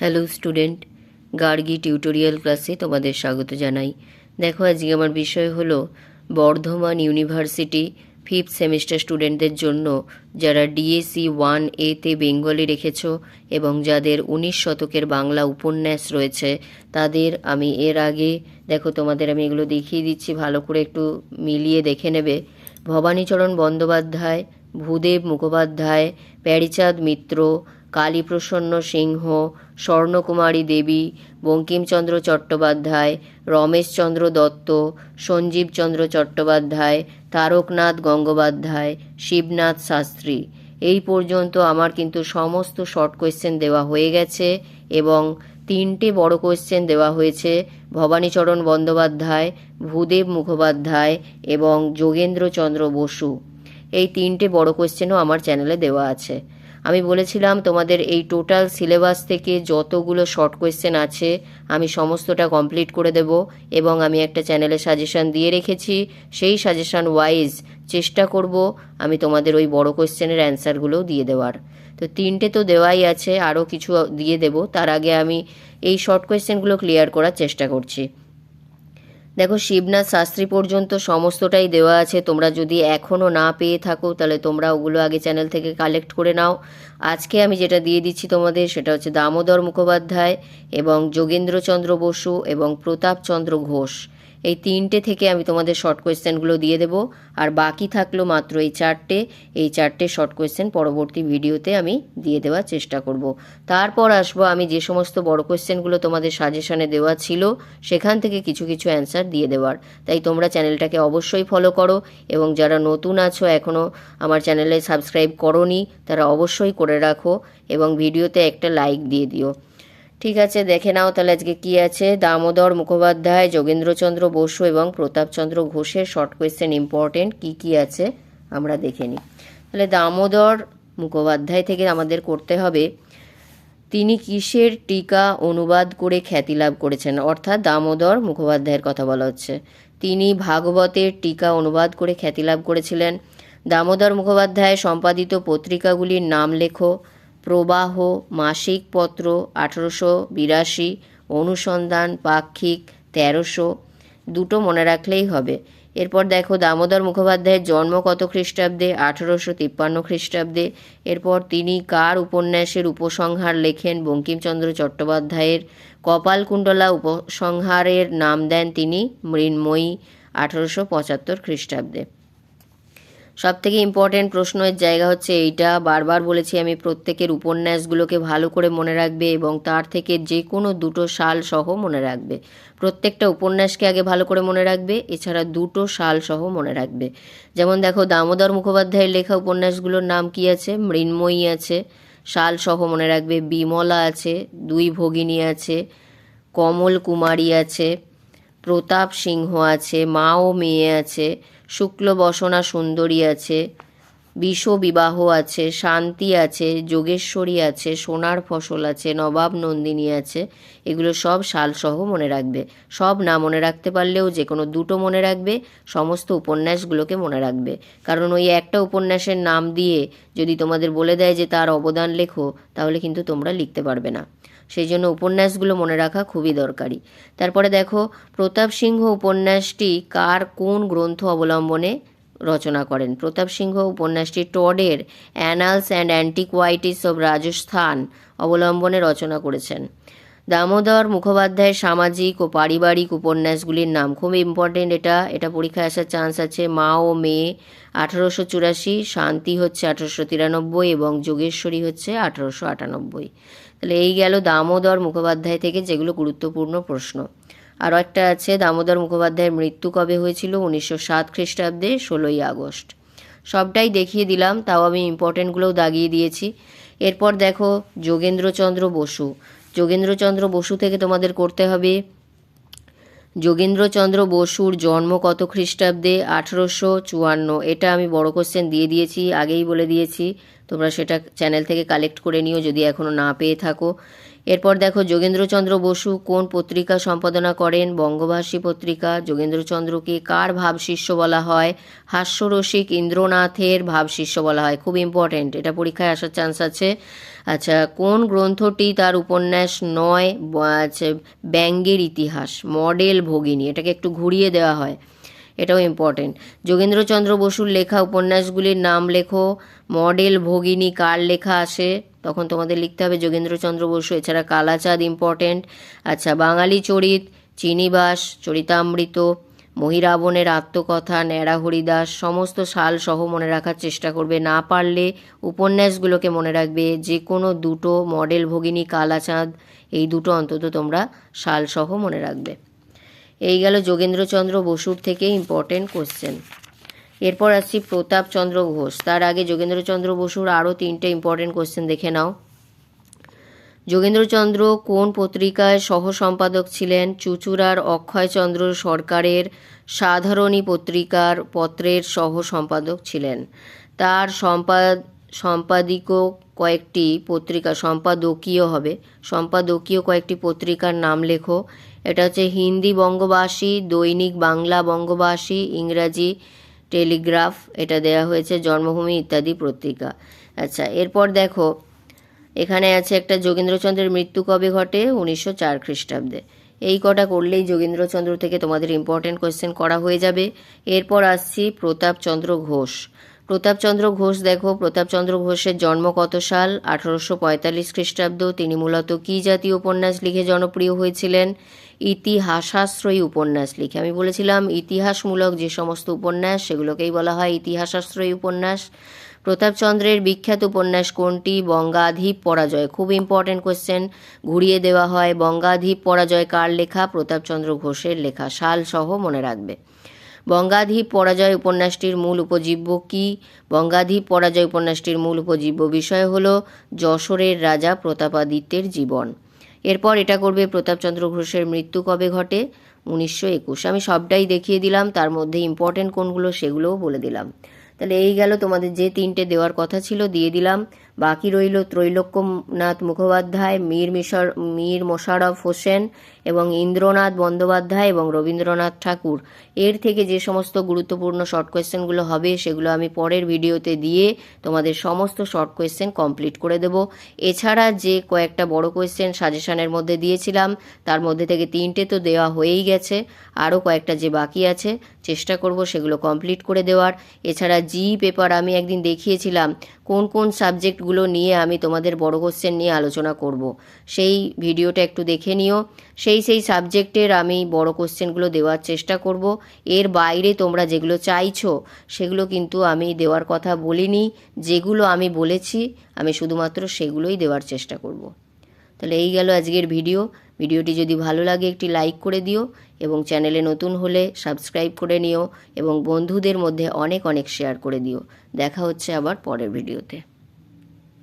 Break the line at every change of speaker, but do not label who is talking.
Hello student Gargi tutorial ক্লাসে তোমাদের স্বাগত জানাই। দেখো, আজকে আমার বিষয় হলো বর্ধমান ইউনিভার্সিটি ফিফথ সেমিস্টার স্টুডেন্টদের জন্য যারা ডিএসসি ওয়ান এতে বেঙ্গলি রেখেছো এবং যাদের উনিশ শতকের বাংলা উপন্যাস রয়েছে, তাদের আমি এর আগে, দেখো, তোমাদের আমি এগুলো দেখিয়ে দিচ্ছি, ভালো করে একটু মিলিয়ে দেখে নেবে। ভবানীচরণ বন্দ্যোপাধ্যায়, ভূদেব মুখোপাধ্যায়, প্যারিচাঁদ মিত্র কালীপ্রসন্ন সিংহ, স্বর্ণকুমারী দেবী, বঙ্কিমচন্দ্র চট্টোপাধ্যায়, রমেশচন্দ্র দত্ত, সঞ্জীবচন্দ্র চট্টোপাধ্যায়, তারকনাথ গঙ্গোপাধ্যায়, শিবনাথ শাস্ত্রী। এই পর্যন্ত আমার কিন্তু সমস্ত শর্ট কোয়েশ্চেন দেওয়া হয়ে গেছে এবং তিনটে বড় কোয়েশ্চেন দেওয়া হয়েছে ভবানীচরণ বন্দ্যোপাধ্যায়, ভূদেব মুখোপাধ্যায় এবং যোগেন্দ্রচন্দ্র বসু। এই তিনটে বড় কোয়েশ্চেনও আমার চ্যানেলে দেওয়া আছে। আমি বলেছিলাম তোমাদের এই টোটাল সিলেবাস থেকে যতগুলো শর্ট কোয়েশ্চেন আছে, আমি সমস্তটা কমপ্লিট করে দেব এবং আমি একটা চ্যানেলে সাজেশান দিয়ে রেখেছি। সেই সাজেশান ওয়াইজ চেষ্টা করব আমি তোমাদের ওই বড় কোয়েশ্চেনের অ্যান্সারগুলোও দিয়ে দেওয়ার। তো তিনটে তো দেওয়াই আছে আরও কিছু দিয়ে দেব। তার আগে আমি এই শর্ট কোয়েশ্চেনগুলো ক্লিয়ার করার চেষ্টা করছি। দেখো, শিবনাথ শাস্ত্রী পর্যন্ত সমস্তটাই দেওয়া আছে। তোমরা যদি এখনও না পেয়ে থাকো, তাহলে তোমরা ওগুলো আগে চ্যানেল থেকে কালেক্ট করে নাও। আজকে আমি যেটা দিয়ে দিচ্ছি তোমাদের, সেটা হচ্ছে দামোদর মুখোপাধ্যায় এবং যোগেন্দ্রচন্দ্র বসু এবং প্রতাপচন্দ্র ঘোষ। এই তিনটে থেকে আমি তোমাদের শর্ট কোয়েশ্চেনগুলো দিয়ে দেব। আর বাকি থাকল মাত্র এই চারটে। এই চারটে শর্ট কোয়েশ্চেন পরবর্তী ভিডিওতে আমি দিয়ে দেওয়ার চেষ্টা করব। তারপর আসব আমি যে সমস্ত বড় কোয়েশ্চেনগুলো তোমাদের সাজেশনে দেওয়া ছিল, সেখান থেকে কিছু কিছু অ্যান্সার দিয়ে দেওয়ার। তাই তোমরা চ্যানেলটাকে অবশ্যই ফলো করো এবং যারা নতুন আছো এখনও আমার চ্যানেলে সাবস্ক্রাইব করনি, তারা অবশ্যই করে রাখো এবং ভিডিওতে একটা লাইক দিয়ে দিও। ঠিক আছে, দেখে নাও তাহলে আজকে কি আছে। দামোদর মুখোপাধ্যায়, যোগেন্দ্রচন্দ্র বসু এবং প্রতাপচন্দ্র ঘোষের শর্ট কোয়েশ্চেন ইম্পর্টেন্ট কি কি আছে আমরা দেখে নিই। তাহলে দামোদর মুখোপাধ্যায় থেকে আমাদের করতে হবে, তিনি কিসের টিকা অনুবাদ করে খ্যাতি লাভ করেছেন? অর্থাৎ দামোদর মুখোপাধ্যায়ের কথা বলা হচ্ছে। তিনি ভাগবতের টিকা অনুবাদ করে খ্যাতি লাভ করেছিলেন। দামোদর মুখোপাধ্যায় সম্পাদিত পত্রিকাগুলির নাম লেখো প্রবাহ, মাসিক পত্র আঠেরোশো বিরাশি, অনুসন্ধান পাক্ষিক তেরোশো, দুটো মনে রাখলেই হবে। এরপর দেখো দামোদর মুখোপাধ্যায়ের জন্ম কত খ্রিস্টাব্দে? আঠেরোশো তিপ্পান্ন খ্রিস্টাব্দে। এরপর তিনি কার উপন্যাসের উপসংহার লেখেন? বঙ্কিমচন্দ্র চট্টোপাধ্যায়ের কপালকুণ্ডলা উপসংহারের নাম দেন তিনি মৃন্ময়ী, আঠেরোশো পঁচাত্তর খ্রিস্টাব্দে। সব থেকে ইম্পর্টেন্ট প্রশ্নের জায়গা হচ্ছে এইটা। বারবার বলেছি আমি প্রত্যেকের উপন্যাসগুলোকে ভালো করে মনে রাখবে এবং তার থেকে যে কোনো দুটো সাল সহ মনে রাখবে। প্রত্যেকটা উপন্যাসকে আগে ভালো করে মনে রাখবে, এছাড়া দুটো সাল সহ মনে রাখবে। যেমন দেখো, দামোদর মুখোপাধ্যায়ের লেখা উপন্যাসগুলোর নাম কি আছে? মৃন্ময়ী আছে, সাল সহ মনে রাখবে। বিমলা আছে, দুই ভগিনী আছে, কমল কুমারী আছে, প্রতাপ সিংহ আছে, মা ও মেয়ে আছে শুক্ল বসনা সুন্দরী আছে, বিষ বিবাহ আছে, শান্তি আছে, যোগেশ্বরী আছে, সোনার ফসল আছে, নবাব নন্দিনী আছে, এগুলো সব সালসহ মনে রাখবে। সব না মনে রাখতে পারলেও যে কোনো দুটো মনে রাখবে, সমস্ত উপন্যাসগুলোকে মনে রাখবে। কারণ ওই একটা উপন্যাসের নাম দিয়ে যদি তোমাদের বলে দেয় যে তার অবদান লেখো, তাহলে কিন্তু তোমরা লিখতে পারবে না। সেই জন্য উপন্যাসগুলো মনে রাখা খুবই দরকারি। তারপরে দেখো, প্রতাপ সিংহ উপন্যাসটি কার কোন গ্রন্থ অবলম্বনে রচনা করেন? প্রতাপ সিংহ উপন্যাসটি টডের annals and antiquities of Rajasthan অবলম্বনে রচনা করেছেন। দামোদর মুখোপাধ্যায়ের সামাজিক ও পারিবারিক উপন্যাসগুলির নাম খুব ইম্পর্টেন্ট এটা। এটা পরীক্ষায় আসার চান্স আছে। মা ও মেয়ে আঠারোশো চুরাশি, শান্তি হচ্ছে আঠারোশো তিরানব্বই এবং যোগেশ্বরী হচ্ছে আঠারোশো আটানব্বই। তাহলে এই গেল দামোদর মুখোপাধ্যায় থেকে যেগুলো গুরুত্বপূর্ণ প্রশ্ন। আরও একটা আছে, দামোদর মুখোপাধ্যায়ের মৃত্যু কবে হয়েছিল? উনিশশো সাত খ্রিস্টাব্দে, ষোলোই আগস্ট। সবটাই দেখিয়ে দিলাম, তাও আমি ইম্পর্টেন্টগুলোও দাগিয়ে দিয়েছি। এরপর দেখো যোগেন্দ্রচন্দ্র বসু। যোগেন্দ্রচন্দ্র বসু থেকে তোমাদের করতে হবে। যোগেন্দ্রচন্দ্র বসুর জন্ম কত খ্রিস্টাব্দে? আঠেরোশো চুয়ান্ন। এটা আমি বড় কোশ্চেন দিয়ে দিয়েছি, আগেই বলে দিয়েছি। তোমরা সেটা চ্যানেল থেকে কালেক্ট করে নিও যদি এখনও না পেয়ে থাকো। এরপর দেখো যোগেন্দ্রচন্দ্র বসু কোন পত্রিকা সম্পাদনা করেন? বঙ্গভাষী পত্রিকা। যোগেন্দ্রচন্দ্রকে কার ভাবশিষ্য বলা হয়? হাস্যরসিক ইন্দ্রনাথের ভাবশিষ্য বলা হয়। খুব ইম্পর্ট্যান্ট এটা পরীক্ষায় আসার চান্স আছে। আচ্ছা কোন গ্রন্থটি তার উপন্যাস নয়? আচ্ছা, ব্যঙ্গের ইতিহাস মডেল ভগিনী এটাকে একটু ঘুরিয়ে দেওয়া হয়। এটাও ইম্পর্টেন্ট যোগেন্দ্রচন্দ্র বসুর লেখা উপন্যাসগুলির নাম লেখো, মডেল ভগিনী কার লেখা আসে? তখন তোমাদের লিখতে হবে যোগেন্দ্রচন্দ্র বসু, এছাড়া কালাচাঁদ ইম্পর্টেন্ট আচ্ছা বাঙালি চরিত, চিনিবাস, চরিতামৃত, মহিরাবণের আত্মকথা ন্যাড়া হরিদাস সমস্ত সাল সহ মনে রাখার চেষ্টা করবে। না পারলে উপন্যাসগুলোকে মনে রাখবে, যে কোনো দুটো মডেল ভগিনী কালাচাঁদ, এই দুটো অন্তত তোমরা সাল সহ মনে রাখবে। এই গেল যোগেন্দ্রচন্দ্র বসুর থেকে ইম্পর্টেন্ট কোশ্চেন এরপর আসছি প্রতাপচন্দ্র ঘোষ। তার আগে যোগেন্দ্রচন্দ্র বসুর আরও তিনটে ইম্পর্টেন্ট কোশ্চেন দেখে নাও। যোগেন্দ্রচন্দ্র কোন পত্রিকায় সহ সম্পাদক ছিলেন? চুচুড়ার অক্ষয়চন্দ্র সরকারের সাধারণী পত্রিকার পত্রের সহ সম্পাদক ছিলেন। তার সম্পাদ সম্পাদিকও কয়েকটি পত্রিকা, সম্পাদকীয় হবে। সম্পাদকীয় কয়েকটি পত্রিকার নাম লেখো। এটা হচ্ছে হিন্দি বঙ্গবাসী, দৈনিক বাংলা বঙ্গবাসী, ইংরাজি টেলিগ্রাফ, এটা দেয়া হয়েছে, জন্মভূমি ইত্যাদি পত্রিকা। আচ্ছা এরপর দেখো, এখানে আছে একটা যোগেন্দ্রচন্দ্রের মৃত্যু কবে ঘটে? উনিশশো চার খ্রিস্টাব্দে। এই কটা করলেই যোগেন্দ্রচন্দ্র থেকে তোমাদের ইম্পর্টেন্ট কোয়েশ্চেন করা হয়ে যাবে। এরপর আসছি প্রতাপচন্দ্র ঘোষ। প্রতাপচন্দ্র ঘোষ, দেখো, প্রতাপচন্দ্র ঘোষের জন্ম কত সাল? আঠারোশো পঁয়তাল্লিশ খ্রিস্টাব্দ, তিনি মূলত কী জাতীয় উপন্যাস লিখে জনপ্রিয় হয়েছিলেন? ইতিহাসাশ্রয়ী উপন্যাস লিখে। আমি বলেছিলাম, ইতিহাসমূলক যে সমস্ত উপন্যাস, সেগুলোকেই বলা হয় ইতিহাসাশ্রয়ী উপন্যাস। প্রতাপচন্দ্রের বিখ্যাত উপন্যাস কোনটি? বঙ্গাধীপ পরাজয়। খুব ইম্পর্টেন্ট কোশ্চেন ঘুরিয়ে দেওয়া হয়, বঙ্গাধীপ পরাজয় কার লেখা? প্রতাপচন্দ্র ঘোষের লেখা। সাল সহ মনে রাখবে। বঙ্গাধীপ পরাজয় উপন্যাসটির মূল উপজীব্য কি? বঙ্গাধীপ পরাজয় উপন্যাসটির মূল উপজীব্য বিষয় হল যশোরের রাজা প্রতাপাদিত্যের জীবন। এরপর এটা করবে প্রতাপচন্দ্র ঘোষের মৃত্যু কবে ঘটে? উনিশশো একুশ। আমি সবটাই দেখিয়ে দিলাম, তার মধ্যে ইম্পর্টেন্ট কোনগুলো সেগুলোও বলে দিলাম। তাহলে এই গেল তোমাদের যে তিনটে দেওয়ার কথা ছিল, দিয়ে দিলাম। বাকি রইল ত্রৈলোক্যনাথ মুখোপাধ্যায়, মীর মিশর, মীর মোশাররফ হোসেন এবং ইন্দ্রনাথ বন্দ্যোপাধ্যায় এবং রবীন্দ্রনাথ ঠাকুর। এর থেকে যে সমস্ত গুরুত্বপূর্ণ শর্ট কোয়েশ্চেনগুলো হবে, সেগুলো আমি পরের ভিডিওতে দিয়ে তোমাদের সমস্ত শর্ট কোয়েশ্চেন কমপ্লিট করে দেব। এছাড়া যে কয়েকটা বড় কোয়েশ্চেন সাজেশনের মধ্যে দিয়েছিলাম, তার মধ্যে থেকে তিনটে তো দেওয়া হয়েই গেছে। আরও কয়েকটা যে বাকি আছে, চেষ্টা করব সেগুলো কমপ্লিট করে দেওয়ার। এছাড়া জি পেপার আমি একদিন দেখিয়েছিলাম, কোন কোন সাবজেক্টগুলো নিয়ে আমি তোমাদের বড় কোশ্চেন নিয়ে আলোচনা করব। সেই ভিডিওটা একটু দেখে নিও। সেই সেই সাবজেক্টের আমি বড় কোশ্চেনগুলো দেওয়ার চেষ্টা করব। এর বাইরে তোমরা যেগুলো চাইছো, সেগুলো কিন্তু আমি দেওয়ার কথা বলিনি। যেগুলো আমি বলেছি, আমি শুধুমাত্র সেগুলোই দেওয়ার চেষ্টা করব। তাহলে এই গেল আজকের ভিডিও ভিডিওটি যদি ভালো লাগে, একটি লাইক করে দিও এবং চ্যানেলে নতুন হলে সাবস্ক্রাইব করে নিও এবং বন্ধুদের মধ্যে অনেক অনেক শেয়ার করে দিও। দেখা হচ্ছে আবার পরের ভিডিওতে